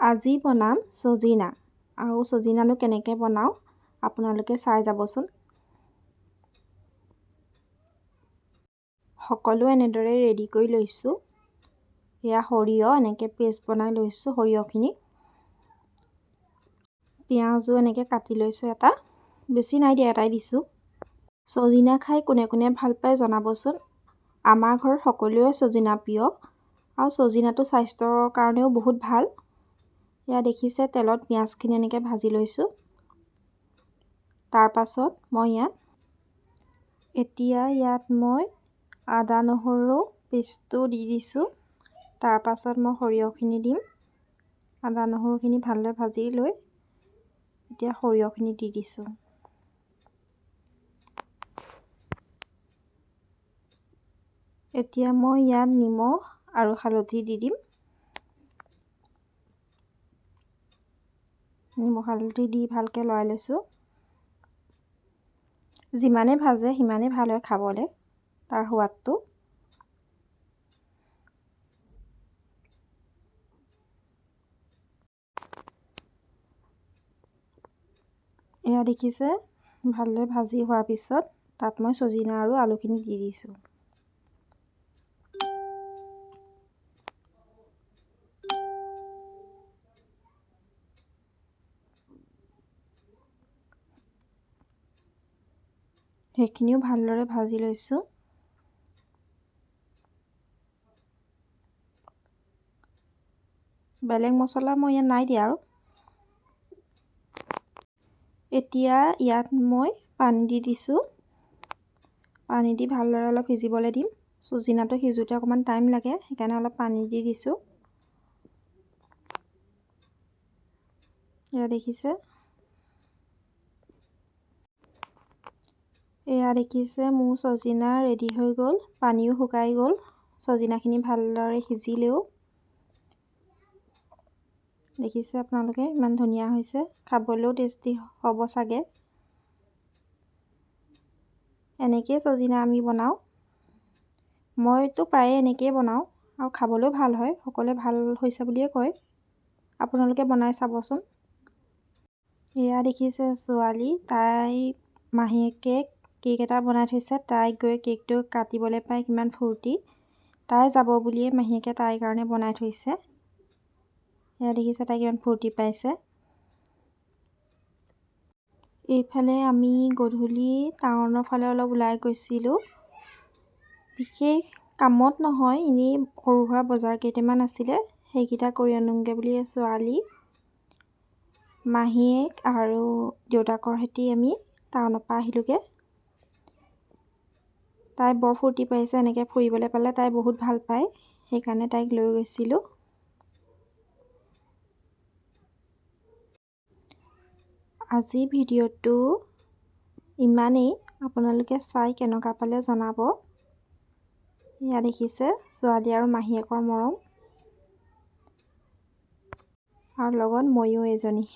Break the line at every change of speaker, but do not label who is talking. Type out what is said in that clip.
আজি বনাম চজিনা। আৰু চজিনানো কেনেকৈ বনাওঁ আপোনালোকে চাই যাবচোন। সকলো এনেদৰে ৰেডি কৰি লৈছোঁ। এয়া সৰিয়হ এনেকৈ পেষ্ট বনাই লৈছোঁ সৰিয়হখিনি। পিঁয়াজো এনেকৈ কাটি লৈছোঁ এটা। বেছি নাই দিয়া এটাই দিছোঁ। চজিনা খাই কোনে কোনে ভাল পায় জনাবচোন। আমাৰ ঘৰত সকলোৱে চজিনা প্ৰিয়। আৰু চজিনাটো স্বাস্থ্যৰ কাৰণেও বহুত ভাল। এয়া দেখিছে তেলত পিঁয়াজখিনি এনেকৈ ভাজি লৈছোঁ। তাৰপাছত মই ইয়াত এতিয়া ইয়াত মই আদা নহৰু পেষ্টটো দি দিছোঁ। তাৰপাছত মই সৰিয়হখিনি দিম। আদা নহৰুখিনি ভালদৰে ভাজি লৈ এতিয়া সৰিয়হখিনি দি দিছোঁ। এতিয়া মই ইয়াত নিমখ আৰু হালধি দি দিম। নিমখ হালধি দি ভালকৈ লৰাই লৈছোঁ। যিমানে ভাজে সিমানেই ভাল হয় খাবলৈ তাৰ সোৱাদটো। এয়া দেখিছে ভালদৰে ভাজি হোৱাৰ পিছত তাত মই চজিনা আৰু আলুখিনি দি দিছোঁ। সেইখিনিও ভালদৰে ভাজি লৈছোঁ। বেলেগ মছলা মই ইয়াত নাই দিয়া আৰু। এতিয়া ইয়াত মই পানী দি দিছোঁ। পানী দি ভালদৰে অলপ সিজিবলৈ দিম। চুজিনাটো সিজোঁতে অকণমান টাইম লাগে সেইকাৰণে অলপ পানী দি দিছোঁ। এয়া দেখিছে? এয়া দেখিছে মোৰ চজিনা ৰেডি হৈ গ'ল পানীও শুকাই গ'ল। চজিনাখিনি ভালদৰে সিজিলেও। দেখিছে আপোনালোকে ইমান ধুনীয়া হৈছে। খাবলৈও টেষ্টি হ'ব চাগে। এনেকৈয়ে চজিনা আমি বনাওঁ। মইতো প্ৰায়ে এনেকৈয়ে বনাওঁ আৰু খাবলৈও ভাল হয় সকলোৱে ভাল হৈছে বুলিয়ে কয়। আপোনালোকে বনাই চাবচোন। এয়া দেখিছে ছোৱালী তাই মাহীয়েকে কেক এটা বনাই থৈছে। তাইক গৈ কেকটো কাটিবলৈ পাই কিমান ফূৰ্তি। তাই যাব বুলিয়ে মাহীয়েকে তাইৰ কাৰণে বনাই থৈছে। এয়া দেখিছে তাই কিমান ফূৰ্তি পাইছে। এইফালে আমি গধূলি টাউনৰ ফালে অলপ ওলাই গৈছিলোঁ। বিশেষ কামত নহয় এনেই সৰু সুৰা বজাৰ কেইটামান আছিলে। সেইকেইটা কৰি আনোগৈ বুলি ছোৱালী মাহীয়েক আৰু দেউতাকৰ সৈতে আমি টাউনৰ পৰা আহিলোঁগৈ। তাই বৰ ফূৰ্তি পাইছে এনেকৈ ফুৰিবলৈ পালে তাই বহুত ভাল পায়। সেইকাৰণে তাইক লৈ গৈছিলোঁ। আজি ভিডিঅ'টো ইমানেই। আপোনালোকে চাই কেনেকুৱা পালে জনাব। এয়া দেখিছে ছোৱালী আৰু মাহীয়েকৰ মৰম। আৰু লগত ময়ো এজনী।